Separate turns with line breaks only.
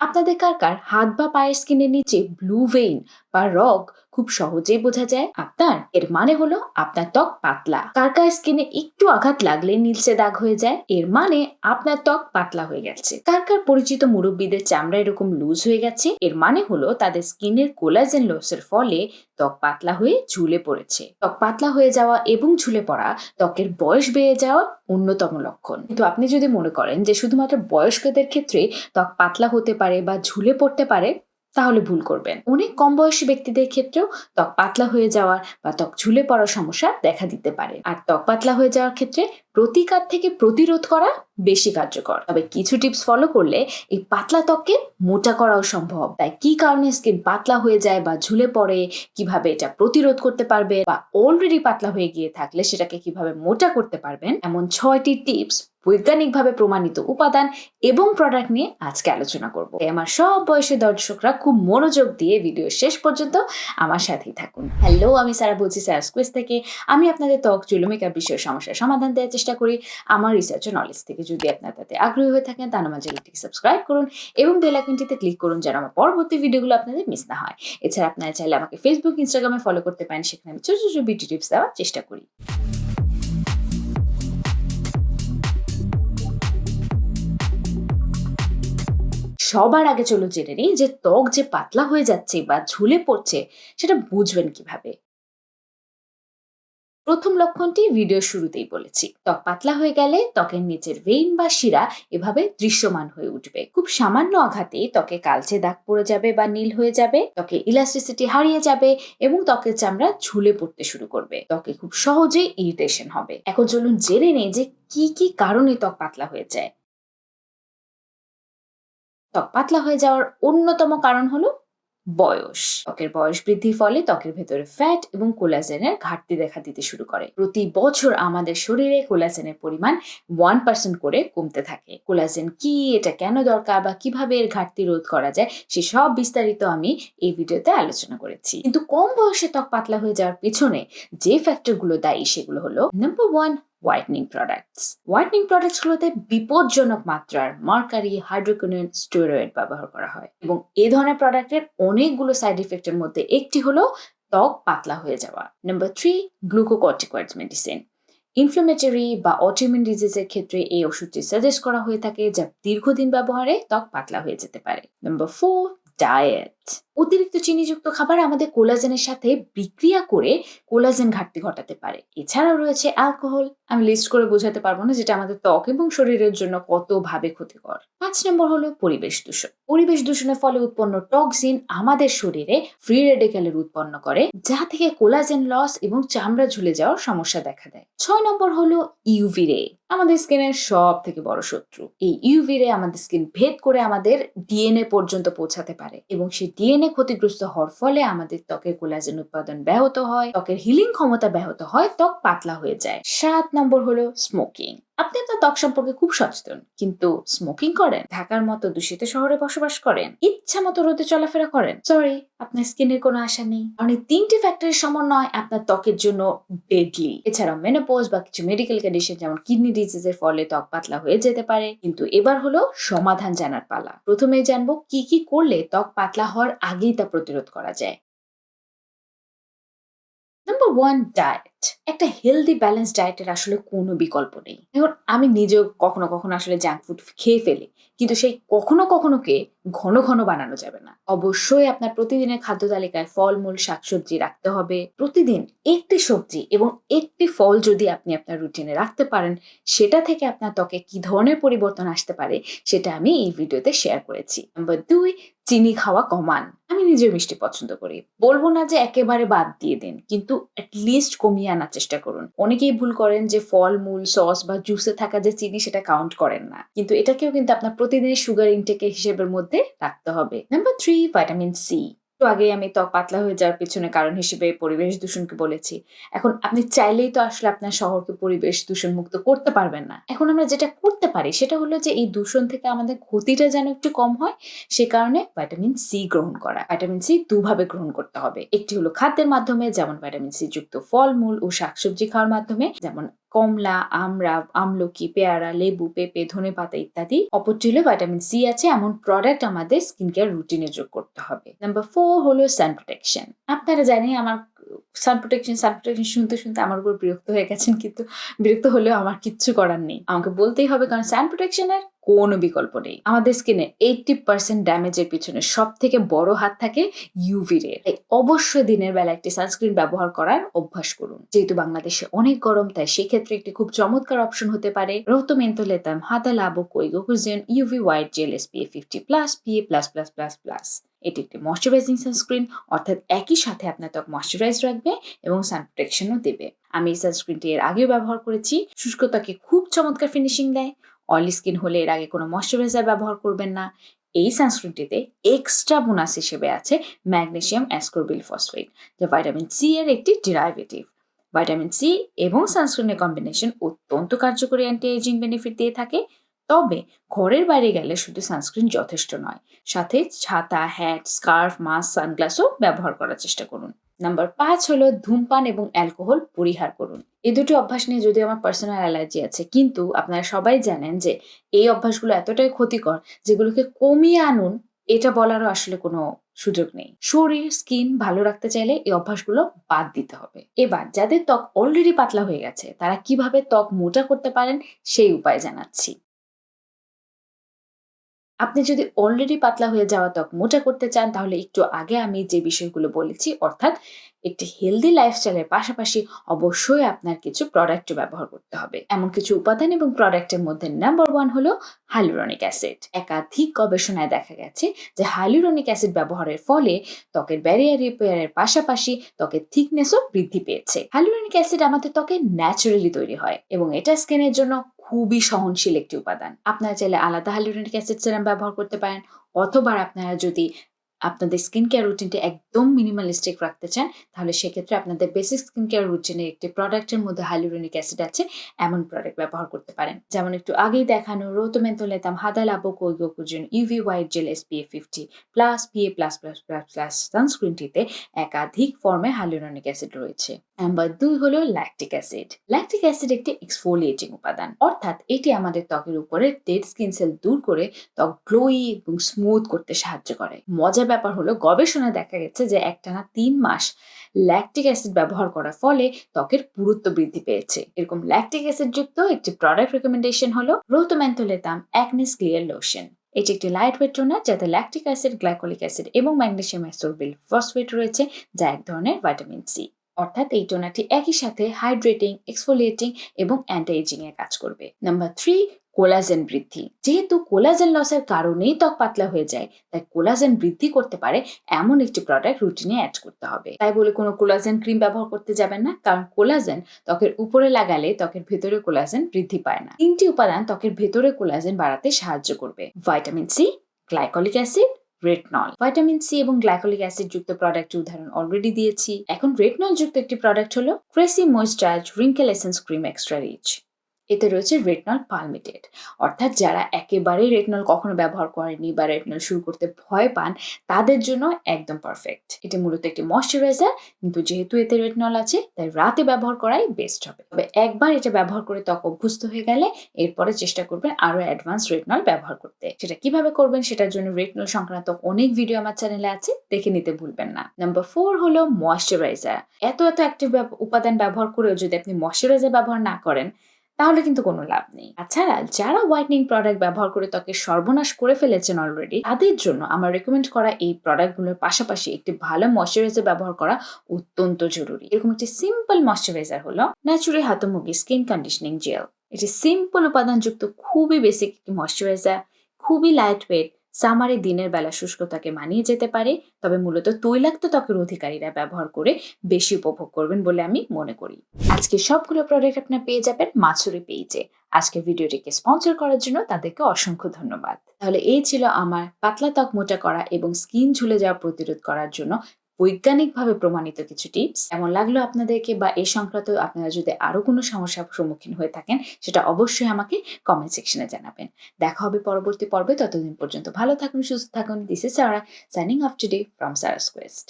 a আপনাদের কার কার হাত বা পায়ের স্কিনের নিচে ব্লু ভেইন বা রগ খুব সহজেই বোঝা যায়। আপনার, এর মানে হলো আপনার ত্বক পাতলা। কার কার স্কিনে একটু আঘাত লাগলে নীলচে দাগ হয়ে যায়, এর মানে আপনার ত্বক পাতলা হয়ে গেছে। কার কার পরিচিত মুরব্বীদের চামড়া এরকম লুজ হয়ে গেছে, এর মানে হলো তাদের স্কিনের কোলাজেন লসের ফলে ত্বক পাতলা হয়ে ঝুলে পড়েছে। ত্বক পাতলা হয়ে যাওয়া এবং ঝুলে পড়া ত্বকের বয়স বেড়ে যাওয়ার অন্যতম লক্ষণ। কিন্তু আপনি যদি মনে করেন যে শুধুমাত্র বয়স্কদের ক্ষেত্রে ত্বক পাতলা হতে পারে বা ঝুলে পড়তে পারে, তাহলে ভুল করবেন। অনেক কম বয়সী ব্যক্তিদের ক্ষেত্রেও ত্বক পাতলা হয়ে যাওয়ার বা ত্বক ঝুলে পড়ার সমস্যা দেখা দিতে পারে। আর ত্বক পাতলা হয়ে যাওয়ার ক্ষেত্রে প্রতিকার থেকে প্রতিরোধ করা বেশি কার্যকর। তবে কিছু টিপস ফলো করলে এই পাতলা ত্বককে মোটা করাও সম্ভব। তাই কি কারণে স্কিন পাতলা হয়ে যায় বা ঝুলে পড়ে, কীভাবে এটা প্রতিরোধ করতে পারবে বা অলরেডি পাতলা হয়ে গিয়ে থাকলে সেটাকে কীভাবে মোটা করতে পারবেন, এমন ছয়টি টিপস বৈজ্ঞানিকভাবে প্রমাণিত উপাদান এবং প্রোডাক্ট নিয়ে আজকে আলোচনা করব। আমার সব বয়সের দর্শকরা খুব মনোযোগ দিয়ে ভিডিও শেষ পর্যন্ত আমার সাথেই থাকুন। হ্যালো আমি সারা বলছি স্যার থেকে। আমি আপনাদের ত্বক চুলো মেকআপ বিষয়ের সমস্যার সমাধান দেওয়ার চেষ্টা করি। আমার রিসার্চ ও নলেজ থেকে যদি আপনার তাতে আগ্রহী হয়ে থাকেন, তাহলে আমার চ্যানেলটিকে সাবস্ক্রাইব করুন এবং বেল ক্লিক করুন যেন আমার পরবর্তী ভিডিওগুলো আপনাদের মিস না হয়। এছাড়া আপনারা চাইলে আমাকে ফেসবুক ইনস্টাগ্রামে ফলো করতে পারেন, সেখানে আমি ছোটো ছোট বিউটি টিপস দেওয়ার চেষ্টা করি। সবার আগে চলো জেনে নিই যে ত্বক যে পাতলা হয়ে যাচ্ছে বা ঝুলে পড়ছে, সেটা বুঝবেন কীভাবে? প্রথম লক্ষণটি ভিডিও শুরুতেই বলেছি। ত্বক পাতলা হয়ে গেলে ত্বকের নিচের ভেইন বা শিরা এভাবে দৃশ্যমান হয়ে উঠবে। খুব সামান্য আঘাতেই ত্বকে কালচে দাগ পড়ে যাবে বা নীল হয়ে যাবে, ত্বকে ইলাস্টিসিটি হারিয়ে যাবে এবং ত্বকের চামড়া ঝুলে পড়তে শুরু করবে। ত্বকে খুব সহজেই ইরিটেশন হবে। এখন চলুন জেনে নেই যে কি কি কারণে ত্বক পাতলা হয়ে যায়। ত্বক পাতলা হয়ে যাওয়ার অন্যতম কারণ হলো বয়স। ত্বকের বয়স বৃদ্ধির ফলে ত্বকের ভেতরে ফ্যাট এবং কোলাজেনের ঘাটতি দেখা দিতে শুরু করে। প্রতি বছর আমাদের শরীরে কোলাজেনের পরিমাণ ওয়ান পার্সেন্ট করে কমতে থাকে। কোলাজেন কি, এটা কেন দরকার বা কীভাবে এর ঘাটতি রোধ করা যায়, সে সব বিস্তারিত আমি এই ভিডিওতে আলোচনা করেছি। কিন্তু কম বয়সে ত্বক পাতলা হয়ে যাওয়ার পিছনে যে ফ্যাক্টরগুলো দায়ী সেগুলো হলো number one whitening products whitening প্রোডাক্টসগুলোতে বিপজ্জনক মাত্রার মার্কারি হাইড্রোকোনিন স্টেরয়েড ব্যবহার করা হয় এবং এ ধরনের প্রোডাক্টের অনেকগুলো সাইড ইফেক্টের মধ্যে একটি হলো ত্বক পাতলা হয়ে যাওয়া। Number three glucocorticoids medicine inflammatory বা অটোইমিউন ডিজিজের ক্ষেত্রে এই ওষুধটি সাজেস্ট করা হয়ে থাকে যা দীর্ঘদিন ব্যবহারে ত্বক পাতলা হয়ে যেতে পারে। নাম্বার ফোর ডায়েট অতিরিক্ত চিনিযুক্ত খাবার আমাদের কোলাজেনের সাথে বিক্রিয়া করে কোলাজেন ঘাটতি ঘটাতে পারে। এছাড়াও রয়েছে অ্যালকোহল। আমি লিস্ট করে বোঝাতে পারব না যেটা আমাদের ত্বক এবং শরীরের জন্য কতভাবে ক্ষতিকর। পাঁচ নম্বর হলো পরিবেশ দূষণ। পরিবেশ দূষণের ফলে উৎপন্ন টক্সিন আমাদের শরীরে ফ্রি রেডিক্যালের উৎপন্ন করে, যা থেকে কোলাজেন লস এবং চামড়া ঝুলে যাওয়ার সমস্যা দেখা দেয়। ছয় নম্বর হলো ইউভি রে আমাদের স্কিনের সব থেকে বড় শত্রু। এই ইউভি রে আমাদের স্কিন ভেদ করে আমাদের ডিএনএ পর্যন্ত পৌঁছাতে পারে এবং সেই ডিএনএ ক্ষতিগ্রস্ত হওয়ার ফলে আমাদের ত্বকের কোলাজেন উৎপাদন ব্যাহত হয়, ত্বকের হিলিং ক্ষমতা ব্যাহত হয়, ত্বক পাতলা হয়ে যায়। সাত নম্বর হলো স্মোকিং আপনি আপনার ত্বক সম্পর্কে খুব সচেতন, কিন্তু স্মোকিং করেন, ঢাকার মতো দূষিত শহরে বসবাস করেন, ইচ্ছা মতো রোদে চলাফেরা করেন। সরি আপনার স্কিনের কোনো আশা নেই। কারণ এই তিনটি ফ্যাক্টরের সমন্বয় আপনার ত্বকের জন্য ডেডলি এছাড়াও মেনোপোজ বা কিছু মেডিকেল কন্ডিশন যেমন কিডনি ডিজিজের ফলে ত্বক পাতলা হয়ে যেতে পারে। কিন্তু এবার হলো সমাধান জানার পালা। প্রথমেই জানব কি কি করলে ত্বক পাতলা হওয়ার আগেই তা প্রতিরোধ করা যায়। নাম্বার ওয়ান ডায়েট একটা হেলদি ব্যালেন্স ডায়েটের আসলে কোনো বিকল্প নেই। এখন আমি নিজেও কখনো কখনো আসলে জাঙ্ক ফুড খেয়ে ফেলি। কিন্তু সেই কখনো কখনোকে ঘন ঘন বানানো যাবে না। অবশ্যই আপনার প্রতিদিনের খাদ্য তালিকায় ফলমূল, শাকসবজি রাখতে হবে। প্রতিদিন একটি সবজি এবং একটি ফল যদি আপনি আপনার রুটিনে রাখতে পারেন, সেটা থেকে আপনার ত্বকে কি ধরনের পরিবর্তন আসতে পারে, সেটা আমি এই ভিডিওতে শেয়ার করেছি। নাম্বার দুই চিনি খাওয়া কমান। আমি নিজেও মিষ্টি পছন্দ করি। বলব না যে একেবারে বাদ দিয়ে দিন, কিন্তু অ্যাটলিস্ট কমিয়ে আনার চেষ্টা করুন। অনেকেই ভুল করেন যে ফল, মূল, সস বা জুসে থাকা যে চিনি সেটা কাউন্ট করেন না। কিন্তু এটাকেও কিন্তু আপনার প্রতিদিনের সুগার ইনটেকের হিসেবের মধ্যে রাখতে হবে। নাম্বার থ্রি ভাইটামিন সি একটু আগে আমি ত্বক পাতলা হয়ে যাওয়ার পিছনে কারণ হিসেবে পরিবেশ দূষণকে বলেছি। এখন আপনি চাইলেই তো আসলে আপনার শহরকে পরিবেশ দূষণ মুক্ত করতে পারবেন না। এখন আমরা যেটা করতে পারি সেটা হলো যে এই দূষণ থেকে আমাদের ক্ষতিটা যেন একটু কম হয়, সে কারণে ভাইটামিন সি গ্রহণ করা। ভাইটামিন সি দুভাবে গ্রহণ করতে হবে। একটি হলো খাদ্যের মাধ্যমে, যেমন ভাইটামিন সি যুক্ত ফলমূল ও শাকসবজি খাওয়ার মাধ্যমে, যেমন কমলা, আমড়া, আমলকি, পেয়ারা, লেবু, পেঁপে, ধনে পাতা ইত্যাদি অপরটি হলো ভাইটামিন সি আছে। এমন প্রোডাক্ট আমাদের স্কিন কেয়ার রুটিনে যোগ করতে হবে। নাম্বার ফোর হলো সান প্রোটেকশন আপনারা জানেন আমার সান প্রোটেকশন সান প্রোটেকশন শুনতে শুনতে আমার উপর বিরক্ত হয়ে গেছেন, কিন্তু বিরক্ত হলেও আমার কিচ্ছু করার নেই। আমাকে বলতেই হবে, কারণ সান প্রোটেকশনের কোনো বিকল্প নেই। আমাদের স্কিনে এইটটি পার্সেন্ট ড্যামেজের পিছনে সব থেকে বড় হাত থাকে ইউভি রে তাই অবশ্যই দিনের বেলা একটি সানস্ক্রিন ব্যবহার করার অভ্যাস করুন। যেহেতু বাংলাদেশে অনেক গরম, তাই সেক্ষেত্রে একটি খুব চমৎকার অপশন হতে পারে। Rohto Mentholatum Hada Labo Koigokujyun UV white gel S SPF fifty plus PA plus plus plus plus এটি একটি ময়শ্চারাইজিং সানস্ক্রিন অর্থাৎ একই সাথে আপনার ত্বক ময়শ্চারাইজ রাখবে এবং সান প্রোটেকশনও দেবে। আমি এই সানস্ক্রিনটি এর আগেও ব্যবহার করেছি। শুষ্ক ত্বকে খুব চমৎকার ফিনিশিং দেয়। অয়েলি স্কিন হলে এর আগে কোনো ময়শ্চারাইজার ব্যবহার করবেন না। এই সানস্ক্রিনটিতে এক্সট্রা বোনাস হিসেবে আছে ম্যাগনেসিয়াম অ্যাসকোরবিল ফসফেট যা ভাইটামিন সি এর একটি ডিরাইভেটিভ ভাইটামিন সি এবং সানস্ক্রিনের কম্বিনেশন অত্যন্ত কার্যকরী অ্যান্টি এজিং বেনিফিট দিয়ে থাকে। তবে ঘরের বাইরে গেলে শুধু সানস্ক্রিন যথেষ্ট নয়, সাথে ছাতা হ্যাট স্কার্ফ মাস্ক সানগ্লাসও ব্যবহার করার চেষ্টা করুন। নাম্বার পাঁচ হলো ধূমপান এবং অ্যালকোহল পরিহার করুন। এই দুটি অভ্যাস নিয়ে যদি আমার পার্সোনাল অ্যালার্জি আছে, কিন্তু আপনারা সবাই জানেন যে এই অভ্যাসগুলো এতটাই ক্ষতিকর যেগুলোকে কমিয়ে আনুন, এটা বলারও আসলে কোনো সুযোগ নেই। শরীর স্কিন ভালো রাখতে চাইলে এই অভ্যাসগুলো বাদ দিতে হবে। এবার যাদের ত্বক অলরেডি পাতলা হয়ে গেছে, তারা কীভাবে ত্বক মোটা করতে পারেন সেই উপায় জানাচ্ছি। আপনি যদি অলরেডি পাতলা হয়ে যাওয়া ত্বক মোটা করতে চান, তাহলে একটু আগে আমি যে বিষয়গুলো বলেছি, অর্থাৎ একটি হেলদি লাইফস্টাইলের পাশাপাশি অবশ্যই আপনার কিছু প্রোডাক্ট ব্যবহার করতে হবে। এমন কিছু উপাদান এবং প্রোডাক্টের মধ্যে নাম্বার ওয়ান হলো হাইলুরনিক অ্যাসিড একাধিক গবেষণায় দেখা গেছে যে হাইলুরনিক অ্যাসিড ব্যবহারের ফলে ত্বকের ব্যারিয়ার রিপেয়ারের পাশাপাশি ত্বকের থিকনেসও বৃদ্ধি পেয়েছে। হাইলুরনিক অ্যাসিড আমাদের ত্বকে ন্যাচারালি তৈরি হয় এবং এটা স্কিনের জন্য খুবই সহনশীল একটি উপাদান। আপনারা চাইলে আলাদা হ্যালুরোনিক অ্যাসিড সেরাম ব্যবহার করতে পারেন, অথবা আপনারা যদি আপনাদের স্কিন কেয়ার রুটিনটা একদম মিনিমালিস্টিক রাখতে চান, তাহলে সেক্ষেত্রে আপনাদের বেসিক স্কিন কেয়ার রুটিনে একটি প্রোডাক্টের মধ্যে হাইলুরনিক অ্যাসিড আছে, এমন প্রোডাক্ট ব্যবহার করতে পারেন। যেমন একটু আগেই দেখানো Rohto Mentholatum Hada Labo কৈগো কুজন UV white gel SPF fifty plus PA plus plus plus plus সানস্ক্রিনটিতে একাধিক ফর্মে হাইলুরনিক অ্যাসিড রয়েছে। নাম্বার দুই হলো ল্যাকটিক অ্যাসিড ল্যাকটিক অ্যাসিড একটি এক্সফোলিয়েটিং উপাদান। অর্থাৎ এটি আমাদের ত্বকের উপরে ডেড স্কিন সেল দূর করে ত্বক গ্লোই এবং স্মুথ করতে সাহায্য করে। মজার ব্যাপার হলো, গবেষণায় দেখা গেছে যে একটানা তিন মাস ল্যাকটিক অ্যাসিড ব্যবহার করার ফলে ত্বকের পুরুত্ব বৃদ্ধি পেয়েছে। এরকম ল্যাকটিক অ্যাসিড যুক্ত একটি প্রোডাক্ট রেকমেন্ডেশন হলো রোটোম্যান্থোলেতাম অ্যাকনিস ক্লিয়ার লোশন এটি একটি লাইট ওয়েট টোনার যাতে ল্যাকটিক অ্যাসিড গ্লাইকোলিক অ্যাসিড এবং ম্যাগনেসিয়াম অ্যাসোরবিল ফসফেট রয়েছে, যা এক ধরনের ভাইটামিন সি অর্থাৎ এই টোনারটি একই সাথে হাইড্রেটিং এক্সফোলিয়েটিং এবং অ্যান্টি এজিং এর কাজ করবে। নাম্বার থ্রি কোলাজেন বৃদ্ধি। যেহেতু কোলাজেন লসের কারণেই ত্বক পাতলা হয়ে যায়, তাই কোলাজেন বৃদ্ধি করতে পারে এমন একটি প্রোডাক্ট রুটিনে অ্যাড করতে হবে। তাই বলে কোনো কোলাজেন ক্রিম ব্যবহার করতে যাবেন না, কারণ কোলাজেন ত্বকের উপরে লাগালে ত্বকের ভেতরে কোলাজেন বৃদ্ধি পায় না। তিনটি উপাদান ত্বকের ভেতরে কোলাজেন বাড়াতে সাহায্য করবে। Vitamin C glycolic acid retinol vitamin C এবং গ্লাইকোলিক অ্যাসিড যুক্ত প্রোডাক্টের উদাহরণ অলরেডি দিয়েছি। এখন রেটনল যুক্ত একটি প্রোডাক্ট হলো crazy moisturise wrinkle essence cream extra rich এতে রয়েছে রেটনল পালমিটেড অর্থাৎ যারা একেবারেই রেটনল কখনো ব্যবহার করেনি বা রেটনল শুরু করতে ভয় পান, তাদের জন্য একদম পারফেক্ট এটি মূলত একটি ময়শ্চারাইজার কিন্তু যেহেতু এতে রেটনল আছে, তাই রাতে ব্যবহার করাই বেস্ট হবে। তবে একবার এটা ব্যবহার করে ত্বক অভ্যস্ত হয়ে গেলে এরপরে চেষ্টা করবেন আরও অ্যাডভান্স রেটনল ব্যবহার করতে। সেটা কীভাবে করবেন সেটার জন্য রেটনল সংক্রান্ত অনেক ভিডিও আমার চ্যানেলে আছে, দেখে নিতে ভুলবেন না। নাম্বার ফোর হলো ময়শ্চারাইজার এত এত অ্যাক্টিভ উপাদান ব্যবহার করেও যদি আপনি ময়শ্চারাইজার ব্যবহার না করেন তাহলে কিন্তু কোনো লাভ নেই। তাছাড়া যারা হোয়াইটনিং প্রোডাক্ট ব্যবহার করে ত্বকের সর্বনাশ করে ফেলেছেন অলরেডি তাদের জন্য আমার রেকমেন্ড করা এই প্রোডাক্টগুলোর পাশাপাশি একটি ভালো ময়শ্চারাইজার ব্যবহার করা অত্যন্ত জরুরি। এরকম একটি সিম্পল ময়শ্চারাইজার হলো natural Hatomugi skin conditioning gel এটি সিম্পল উপাদানযুক্ত খুবই বেসিক একটি ময়শ্চারাইজার খুবই লাইট ওয়েট সামারে দিনের বেলা শুষ্কতাকে মানিয়ে যেতে পারে, তবে মূলত তৈলাক্ত ত্বকের অধিকারীরা ব্যবহার করে বেশি উপভোগ করবেন বলে আমি মনে করি। আজকে সবগুলো প্রোডাক্ট আপনার পেয়ে যাবেন মাছুরি পেজে আজকে ভিডিওটিকে স্পন্সর করার জন্য তাদেরকে অসংখ্য ধন্যবাদ। তাহলে এই ছিল আমার পাতলা ত্বক মোটা করা এবং স্কিন ঝুলে যাওয়া প্রতিরোধ করার জন্য বৈজ্ঞানিকভাবে প্রমাণিত কিছু টিপস এমন লাগল আপনাদেরকে বা এই সংক্রান্ত আপনারা যদি আরও কোনো সমস্যার সম্মুখীন হয়ে থাকেন, সেটা অবশ্যই আমাকে কমেন্ট সেকশনে জানাবেন। দেখা হবে পরবর্তী পর্বে। ততদিন পর্যন্ত ভালো থাকুন, সুস্থ থাকুন। This is Sara signing off today from Sara's quest